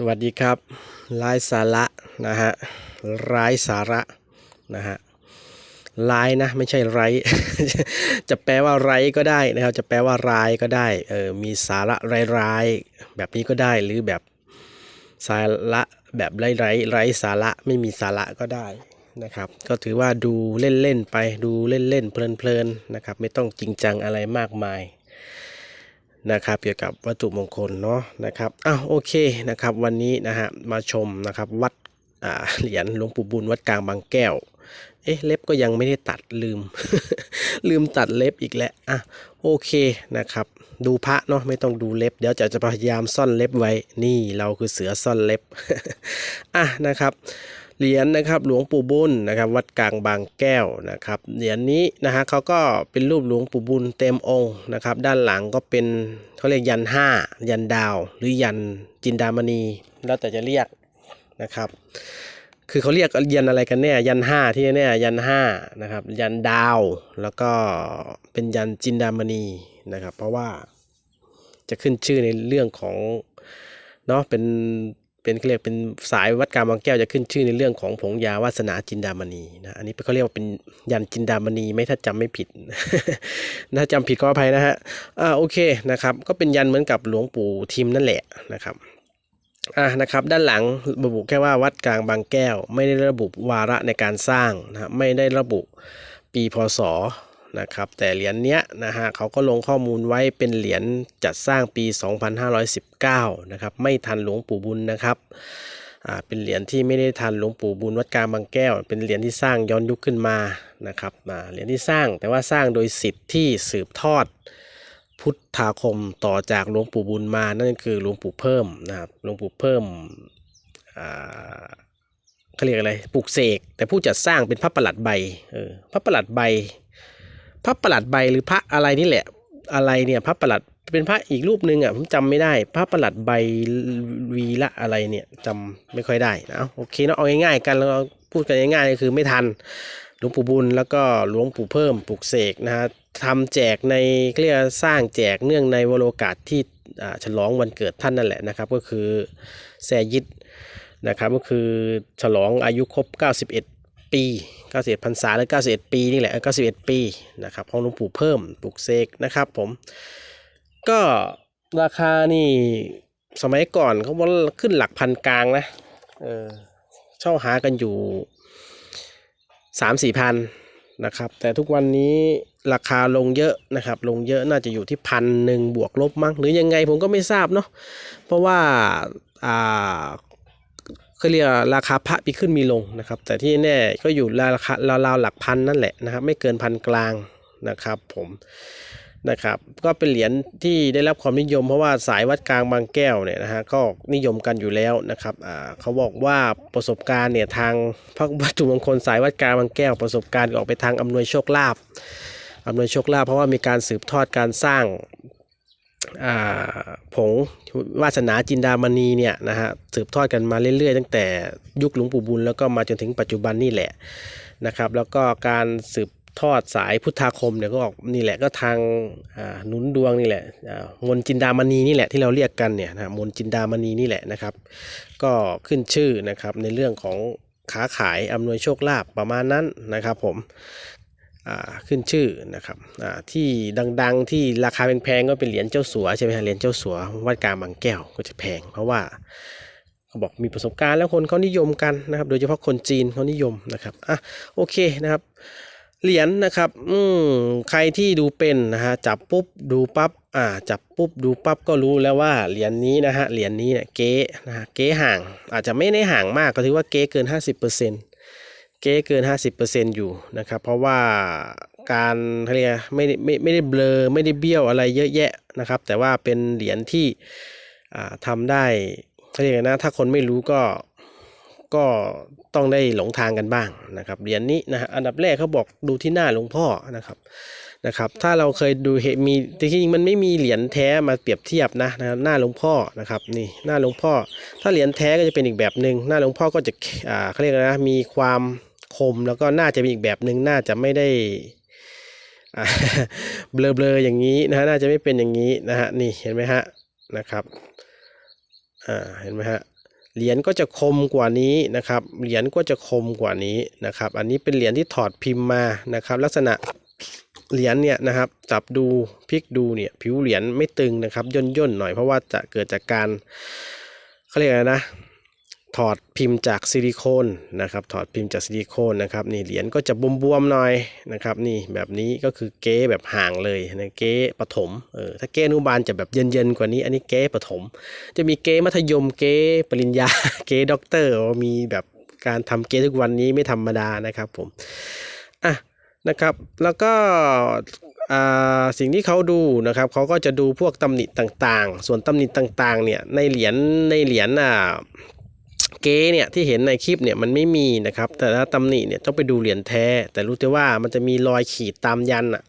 สวัสดีครับไร้สาระนะฮะไร้สาระนะฮะไร้นะไม่ใช่ไร จะแปลว่าไรก็ได้นะครับ จะแปลว่าร้ายก็ได้เออมีสาระร้ายๆแบบนี้ก็ได้หรือแบบสาระแบบไร้ไร้ไร้สาระไม่มีสาระก็ได้นะครับ ก็ถือว่าดูเล่นๆไปดูเล่นๆเพลินๆนะครับ ไม่ต้องจริงจังอะไรมากมาย นะครับเกี่ยวกับวัตถุมงคลเนาะนะครับอ้าวโอเคนะครับวันนี้นะฮะมาชมนะครับวัดเหรียญหลวงปู่บุญวัดกลางบางแก้ว เอ๊ะเล็บก็ยังไม่ได้ตัดลืม ลืมตัดเล็บอีกแล้วอะโอเคนะครับ ดูพระเนาะไม่ต้องดูเล็บ เดี๋ยวจะจะพยายามซ่อนเล็บไว้นี่เราคือเสือซ่อนเล็บอะนะครับ เหรียญนะครับหลวงปู่บุญนะครับวัดกลางบางแก้วนะครับเหรียญนี้นะฮะเขาก็เป็นรูปหลวงปู่บุญเต็มองค์นะครับด้านหลังก็เป็นเขาเรียกยันห้ายันดาว หรือยันจินดามณี แล้วแต่จะเรียกนะครับคือเขาเรียกยันอะไรกันแน่ยันห้าที่แน่ๆยันห้านะครับยันดาวแล้วก็เป็นยันจินดามณีนะครับเพราะว่าจะขึ้นชื่อในเรื่องของเนาะเป็น เป็นเขาเรียกเป็นสายวัดกลางบางแก้วจะขึ้นชื่อในเรื่องของผงยาวาสนาจินดามณีนะอันนี้เขาเรียกว่าเป็นยันจินดามณีไม่ถ้าจำไม่ผิดถ้าจำผิดก็อภัยนะฮะอ่าโอเคนะครับ ก็เป็นยันเหมือนกับหลวงปู่ทิมนั่นแหละนะครับอ่านะครับด้านหลังระบุแค่ว่าวัดกลางบางแก้ว ไม่ได้ระบุวาระในการสร้างนะไม่ได้ระบุปีพศ นะครับแต่เหรียญเนี้ยนะฮะเขาก็ลงข้อมูลไว้เป็นเหรียญจัดสร้างปี 2519 นะครับไม่ทันหลวงปู่บุญนะครับอ่าเป็นเหรียญที่ไม่ได้ทันหลวงปู่บุญวัดกลางบางแก้ว เป็นเหรียญที่สร้างย้อนยุคขึ้นมานะครับอ่าเหรียญที่สร้างแต่ว่าสร้างโดยสิทธิ์ที่สืบทอด พุทธาคมต่อจากหลวงปู่บุญมานั่นคือหลวงปู่เพิ่มนะครับหลวงปู่เพิ่มอ่าเขาเรียกอะไรปลูกเสกแต่ผู้จัดสร้างเป็นพระประหลัดใบเออพระประหลัดใบ พระประหลัดใบหรือพระอะไรนี่แหละ อะไรเนี่ยพระประหลัดเป็นพระอีกรูปหนึ่งอะผมจำไม่ได้ พระประหลัดใบวีละอะไรเนี่ยจำไม่ค่อยได้นะโอเคเนาะเอาง่ายๆกันแล้วเราพูดกันง่ายๆก็คือไม่ทันหลวงปู่บุญแล้วก็หลวงปู่เพิ่มปลูกเสกนะฮะทำแจกในเรียกสร้างแจกเนื่องในวโรกาสที่ฉลองวันเกิดท่านนั่นแหละนะครับ ก็คือแซยิดนะครับก็คือฉลองอายุครบ 91 ปี 91พรรษาหรือ91 ปีนี่แหละ91 ปีนะครับของหลวงปู่เพิ่มปลูกเสกนะครับผม ก็ราคานี่สมัยก่อนเขาบอกขึ้นหลักพันกลางนะเออเช่าหากันอยู่สามสี่พันนะครับ แต่ทุกวันนี้ราคาลงเยอะนะครับ ลงเยอะน่าจะอยู่ที่พันหนึ่งบวกลบมั้งหรือยังไงผมก็ไม่ทราบเนาะเพราะว่าอ่า เขาเรียกราคาพระมีขึ้นมีลงนะครับ แต่ที่แน่ก็อยู่ราคาราวๆหลักพันนั่นแหละนะครับ ไม่เกินพันกลางนะครับผมนะครับก็เป็นเหรียญที่ได้รับความนิยมเพราะว่าสายวัดกลางบางแก้วเนี่ยนะฮะก็นิยมกันอยู่แล้วนะครับอ่าเขาบอกว่าประสบการณ์เนี่ยทางพระวัตถุมงคลสายวัดกลางบางแก้ว ประสบการณ์ออกไปทางอำนวยโชคลาภอำนวยโชคลาภเพราะว่ามีการสืบทอดการสร้าง ผงวาสนาจินดามณีเนี่ยนะฮะสืบทอดกันมาเรื่อยๆ ตั้งแต่ยุคหลวงปู่บุญแล้วก็มาจนถึงปัจจุบันนี่แหละนะครับ แล้วก็การสืบทอดสายพุทธาคมเนี่ยก็ออกนี่แหละก็ทางหนุนดวงนี่แหละมนจินดามณีนี่แหละที่เราเรียกกันเนี่ยนะมนจินดามณีนี่แหละนะครับ ก็ขึ้นชื่อนะครับในเรื่องของค้าขายอำนวยโชคลาภประมาณนั้นนะครับผม ขึ้นชื่อนะครับที่ดังๆที่ราคาแพงๆก็เป็นเหรียญเจ้าสัวใช่ไหมฮะเหรียญเจ้าสัววัดกลางบางแก้วก็จะแพง เพราะว่าเขาบอกมีประสบการณ์แล้วคนเขานิยมกันนะครับ โดยเฉพาะคนจีนเขานิยมนะครับอะโอเคนะครับเหรียญนะครับอืมใครที่ดูเป็นนะฮะจับปุ๊บดูปั๊บอ่าจับปุ๊บดูปั๊บก็รู้แล้วว่าเหรียญนี้นะฮะเหรียญนี้เนี่ยเก๊นะฮะเก๊ห่างอาจจะไม่ได้ห่างมากก็ถือว่าเก๊เกิน 50%เก๊เกิน 50%อยู่นะครับ เพราะว่าการเขาเรียกไม่ไม่ไม่ได้เบลอไม่ได้เบี้ยวอะไรเยอะแยะนะครับ แต่ว่าเป็นเหรียญที่อ่าทำได้เขาเรียกนะถ้าคนไม่รู้ก็ก็ต้องได้หลงทางกันบ้างนะครับเหรียญนี้นะฮะอันดับแรกเขาบอกดูที่หน้าหลวงพ่อนะครับนะครับ ถ้าเราเคยดูเห็นมีจริงๆมันไม่มีเหรียญแท้มาเปรียบเทียบนะนะครับหน้าหลวงพ่อนะครับนี่หน้าหลวงพ่อ ถ้าเหรียญแท้ก็จะเป็นอีกแบบหนึ่งหน้าหลวงพ่อก็จะอ่าเขาเรียกนะมีความ คมแล้วก็น่าจะมีอีกแบบหนึ่งน่าจะไม่ได้เบลอๆอย่างนี้นะฮะน่าจะไม่เป็นอย่างนี้นะฮะนี่เห็นไหมฮะนะครับอ่าเห็นไหมฮะเหรียญก็จะคมกว่านี้นะครับเหรียญก็จะคมกว่านี้นะครับ อันนี้เป็นเหรียญที่ถอดพิมพ์มานะครับ ลักษณะเหรียญเนี่ยนะครับจับดูพลิกดูเนี่ยผิวเหรียญไม่ตึงนะครับย่นย่นๆหน่อยเพราะว่าจะเกิดจากการเขาเรียกอะไรนะ ถอดพิมพ์จากซิลิโคนนะครับ ถอดพิมพ์จากซิลิโคนนะครับ นี่เหรียญก็จะบวมๆหน่อยนะครับ นี่แบบนี้ก็คือเก๊แบบห่างเลยนะเก๊ปฐมเออถ้าเก๊อนุบาลจะแบบเย็นๆกว่านี้ อันนี้เก๊ปฐม จะมีเก๊มัธยมเก๊ปริญญาเก๊ด็อกเตอร์มีแบบการทำเก๊ทุกวันนี้ไม่ธรรมดานะครับผมอะนะครับ แล้วก็อ่าสิ่งที่เขาดูนะครับเขาก็จะดูพวกตำหนิต่างๆ ส่วนตำหนิต่างๆเนี่ยในเหรียญในเหรียญอ่า เก๊เนี่ยที่เห็นในคลิปเนี่ยมันไม่มีนะครับ แต่ถ้าตำหนิเนี่ยต้องไปดูเหรียญแท้ แต่รู้แต่ว่ามันจะมีรอยขีดตามยันอะ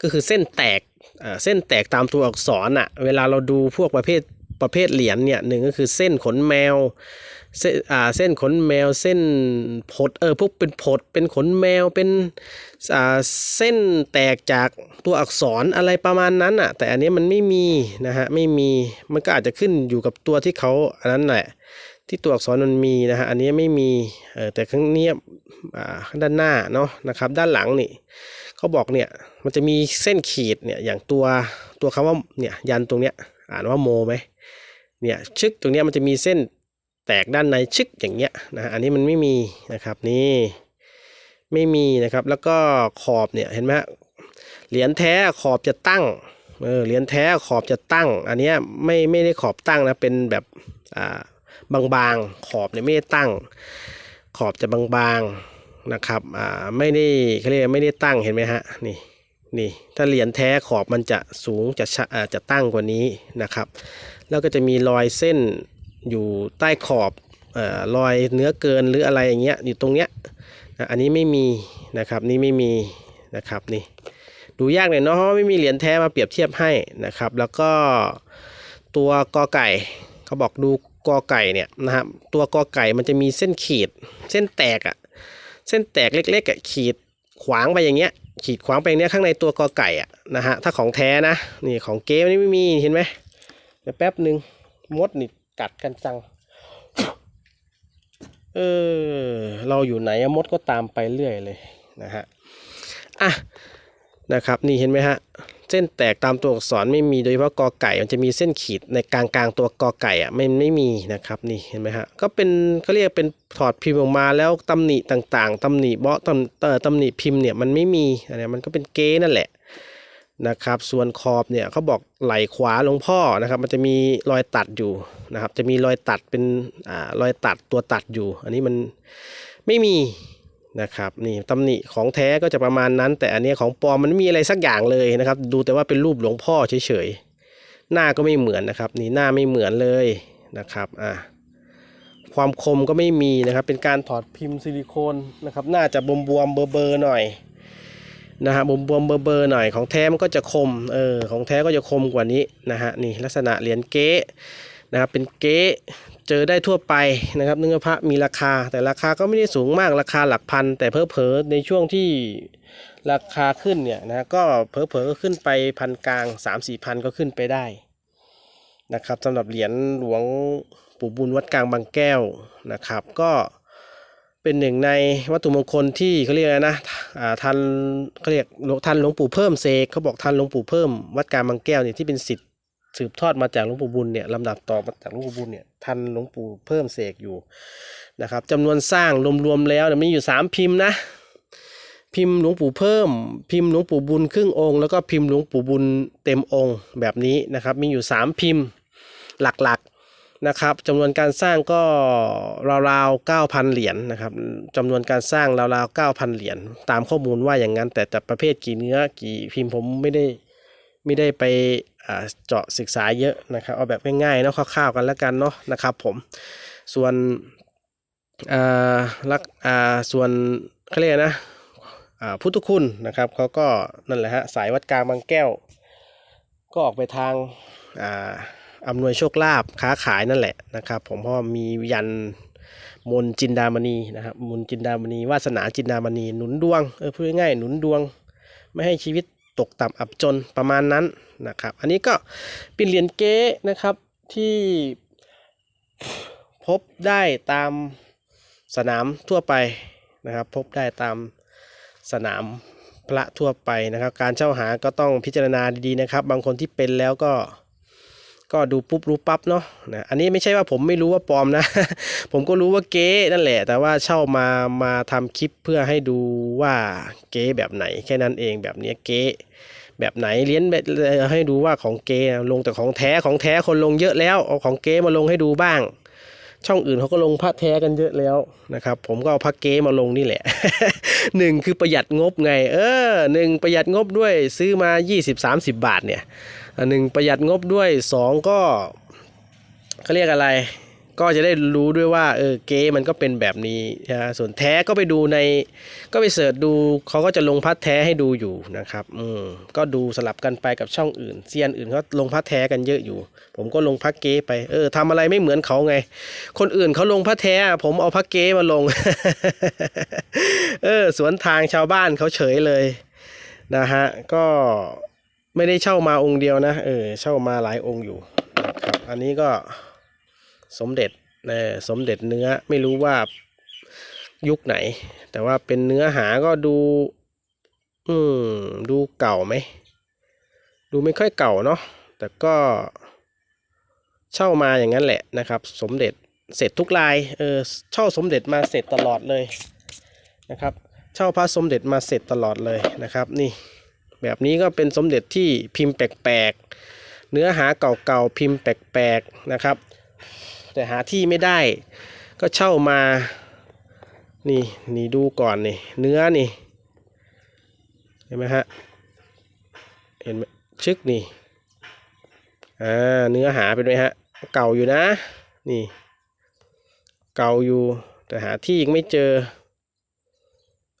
ก็คือเส้นแตกอ่าเส้นแตกตามตัวอักษรอะเวลาเราดูพวกประเภทประเภทเหรียญเนี่ยหนึ่งก็คือเส้นขนแมว เส้นอ่าเส้นขนแมวเส้นผดเออพวกเป็นผดเป็นขนแมวเป็นอ่าเส้นแตกจากตัวอักษรอะไรประมาณนั้นอะแต่อันนี้มันไม่มีนะฮะไม่มีมันก็อาจจะขึ้นอยู่กับตัวที่เขาอันนั้นแหละ ที่ตัวอักษรมันมีนะฮะอันนี้ไม่มีเออแต่ข้างเนี้ยอ่าด้านหน้าเนาะนะครับ ด้านหลังนี่เขาบอกเนี่ยมันจะมีเส้นขีดเนี่ยอย่างตัวตัวคำว่าเนี่ยยันตรงเนี้ยอ่านว่าโมไหมเนี่ยชึกตรงเนี้ยมันจะมีเส้นแตกด้านในชึกอย่างเงี้ยนะฮะอันนี้มันไม่มีนะครับนี่ไม่มีนะครับแล้วก็ขอบเนี่ยเห็นไหมเหรียญแท้ขอบจะตั้งเออเหรียญแท้ขอบจะตั้ง อันนี้ไม่ไม่ได้ขอบตั้งนะเป็นแบบอ่า บางๆ ขอบเนี่ยไม่ได้ตั้ง ขอบจะบางๆนะครับอ่าไม่ได้เขาเรียกไม่ได้ตั้งเห็นไหมฮะนี่นี่ถ้าเหรียญแท้ขอบมันจะสูงจะชะอ่าจะตั้งกว่านี้นะครับ แล้วก็จะมีรอยเส้นอยู่ใต้ขอบอ่อรอยเนื้อเกินหรืออะไรอย่างเงี้ยอยู่ตรงเนี้ยอันนี้ไม่มีนะครับนี่ไม่มีนะครับนี่ดูยากหน่อยเนาะเพราะว่าไม่มีเหรียญแท้มาเปรียบเทียบให้นะครับ แล้วก็ตัวกอไก่เขาบอกดู กอไก่เนี่ยนะครับตัวกอไก่มันจะมีเส้นขีด เส้นแตกอะ่ะเส้นแตกเล็กๆอะ่ะขีดขวางไปอย่างเงี้ย ขีดขวางไปอย่างเนี้ยข้างในตัวกอไก่อะ่ะนะฮะถ้าของแท้นะนี่ของเก๊นี่ไม่มีเห็นไหมเดี๋ยวแป๊บหนึ่งมดนี่กัดกันจังเออเราอยู่ไหนมดก็ตามไปเรื่อยเลยนะฮะอะนะครับนี่เห็นไหมฮะ เส้นแตกตามตัวอักษรไม่มีโดยเฉพาะกอไก่ มันจะมีเส้นขีดในกลางกลางตัวกอไก่อะไม่ไม่มีนะครับนี่เห็นไหมฮะก็เป็นเขาเรียกเป็นถอดพิมพ์ออกมาแล้วตำหนิต่างๆตำหนิเบาะตำเอ่อตำหนิพิมพ์เนี่ยมันไม่มีอันนี้มันก็เป็นเก้นั่นแหละนะครับส่วนขอบเนี่ยเขาบอกไหลขวาหลวงพ่อนะครับ มันจะมีรอยตัดอยู่นะครับ จะมีรอยตัดเป็นอ่ารอยตัดตัวตัดอยู่ อันนี้มันไม่มี นะครับนี่ตำหนิของแท้ก็จะประมาณนั้น แต่อันนี้ของปลอมมันไม่มีอะไรสักอย่างเลยนะครับ ดูแต่ว่าเป็นรูปหลวงพ่อเฉยๆหน้าก็ไม่เหมือนนะครับ นี่หน้าไม่เหมือนเลยนะครับอะความคมก็ไม่มีนะครับ เป็นการถอดพิมพ์ซิลิโคนนะครับน่าจะบวมบวมๆเบอร์เบอร์ๆหน่อยนะฮะบวมบวมๆเบอร์เบอร์ๆหน่อยของแท้มันก็จะคมเออของแท้ก็จะคมกว่านี้นะฮะนี่ลักษณะเหรียญเก๊ นะครับเป็นเก๊เจอได้ทั่วไปนะครับเนื้อพระมีราคา แต่ราคาก็ไม่ได้สูงมากราคาหลักพัน แต่เพอเพอในช่วงที่ราคาขึ้นเนี่ยนะก็เพอเพอก็ขึ้นไปพันกลางสามสี่พันก็ขึ้นไปได้นะครับสำหรับเหรียญหลวงปู่บุญวัดกลางบางแก้วนะครับ ก็เป็นหนึ่งในวัตถุมงคลที่เขาเรียกนะอ่าทันเขาเรียกหลวงทันหลวงปู่เพิ่มเสกเขาบอกทันหลวงปู่เพิ่มวัดกลางบางแก้วเนี่ยที่เป็นสิทธิ์ สืบทอดมาจากหลวงปู่บุญเนี่ยลำดับต่อมาจากหลวงปู่บุญเนี่ยทันหลวงปู่เพิ่มเสกอยู่นะครับจำนวนสร้างรวมๆแล้วเนี่ยมีอยู่สามพิมพ์นะ พิมพ์หลวงปู่เพิ่ม พิมพ์หลวงปู่บุญครึ่งองค์ แล้วก็พิมพ์หลวงปู่บุญเต็มองค์แบบนี้นะครับ มีอยู่สามพิมพ์หลักๆนะครับจำนวนการสร้างก็ราวๆ9,000 เหรียญนะครับจำนวนการสร้างราวๆ9,000 เหรียญตามข้อมูลว่าอย่างนั้น แต่แต่ประเภทกี่เนื้อกี่พิมพ์ผมไม่ได้ ไม่ได้ไปเจาะศึกษาเยอะนะครับ เอาแบบง่ายๆเนาะคร่าวๆกันแล้วกันเนาะนะครับผมส่วนลักส่วนเขาเรียกนะพุทธคุณนะครับเขาก็นั่นแหละฮะสายวัดกลางบางแก้ว ก็ออกไปทางอาอำนวยโชคลาภค้าขายนั่นแหละนะครับ ผมเพราะว่ามียันมนจินดามณีนะครับมนจินดามณีวาสนาจินดามณีหนุนดวงเออพูดง่ายๆหนุนดวง ไม่ให้ชีวิต ตกต่ำอับจนประมาณนั้นนะครับ อันนี้ก็เป็นเหรียญเก๊นะครับที่พบได้ตามสนามทั่วไปนะครับ พบได้ตามสนามพระทั่วไปนะครับ การเช่าหาก็ต้องพิจารณาดีๆนะครับ บางคนที่เป็นแล้วก็ ก็ดูปุ๊บรู้ปั๊บเนาะนะอันนี้ไม่ใช่ว่าผมไม่รู้ว่าปลอมนะ ผมก็รู้ว่าเก๊นั่นแหละ แต่ว่าเช่ามามาทำคลิปเพื่อให้ดูว่าเก๊แบบไหนแค่นั้นเองแบบเนี้ยเก๊แบบไหนเลี้ยนแบบให้ดูว่าของเก๊ลงแต่ของแท้ของแท้คนลงเยอะแล้วเอาของเก๊มาลงให้ดูบ้าง ช่องอื่นเขาก็ลงพระแท้กันเยอะแล้วนะครับ ผมก็เอาพระเก๊มาลงนี่แหละหนึ่งคือประหยัดงบไง เออหนึ่งประหยัดงบด้วยซื้อมา 20-30 บาทเนี่ยหนึ่งประหยัดงบด้วยสองก็เขาเรียกอะไร ก็จะได้รู้ด้วยว่าเออเก๊มันก็เป็นแบบนี้นะส่วนแท้ก็ไปดูใน ก็ไปเสิร์ชดูเขาก็จะลงพัดแท้ให้ดูอยู่นะครับอืมก็ดูสลับกันไปกับช่องอื่นเซียนอื่นเขาลงพัดแท้กันเยอะอยู่ ผมก็ลงพัดเก๊ไปเออทำอะไรไม่เหมือนเขาไง คนอื่นเขาลงพัดแท้ ผมเอาพัดเก๊มาลง เออสวนทางชาวบ้านเขาเฉยเลยนะฮะก็ไม่ได้เช่ามาองค์เดียวนะเออเช่ามาหลายองค์อยู่นะครับอันนี้ก็ สมเด็จเออสมเด็จเนื้อไม่รู้ว่ายุคไหน แต่ว่าเป็นเนื้อหาก็ดู อืม ดูเก่าไหม ดูไม่ค่อยเก่าเนาะแต่ก็เช่ามาอย่างนั้นแหละนะครับ สมเด็จเสร็จทุกลายเออเช่าสมเด็จมาเสร็จตลอดเลยนะครับ เช่าพระสมเด็จมาเสร็จตลอดเลยนะครับ นี่ แบบนี้ก็เป็นสมเด็จที่พิมพ์แปลกๆเนื้อหาเก่าๆพิมพ์แปลกๆนะครับ แต่หาที่ไม่ได้ ก็เช่ามา นี่นี่ดูก่อนนี่เนื้อนี่ เห็นไหมฮะ เห็นไหมชึกนี่ อ่า เนื้อหาเป็นไหมฮะ เก่าอยู่นะ นี่ เก่าอยู่ แต่หาที่ยังไม่เจอ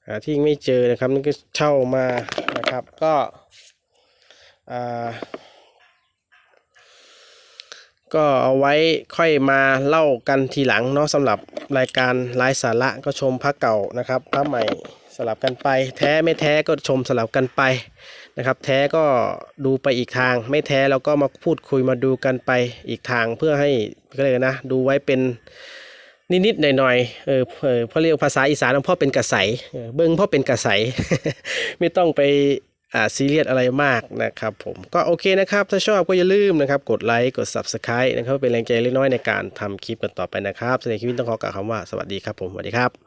หาที่ยังไม่เจอนะครับนี่ก็เช่ามานะครับ ก็ อ่า ก็เอาไว้ค่อยมาเล่ากันทีหลังเนาะสำหรับรายการไลฟ์สาระก็ชมพระเก่านะครับพระใหม่สลับกันไป แท้ไม่แท้ก็ชมสลับกันไปนะครับ แท้ก็ดูไปอีกทาง ไม่แท้เราก็มาพูดคุยมาดูกันไปอีกทางเพื่อให้ก็เลยนะ ดูไว้เป็นนิดๆหน่อยๆเออเออเขาเรียกภาษาอีสานของพ่อเป็นกระใสเออบิ้งพ่อเป็นกระใส ไม่ต้องไป ซีเรียสอะไรมากนะครับผมก็โอเคนะครับ ถ้าชอบก็อย่าลืมนะครับ กดไลค์กด Subscribe นะครับเป็นแรงใจเล็กน้อยในการทำคลิปกันต่อไปนะครับสำหรับคลิปนี้ต้องขอกล่าวคำว่าสวัสดีครับผมสวัสดีครับ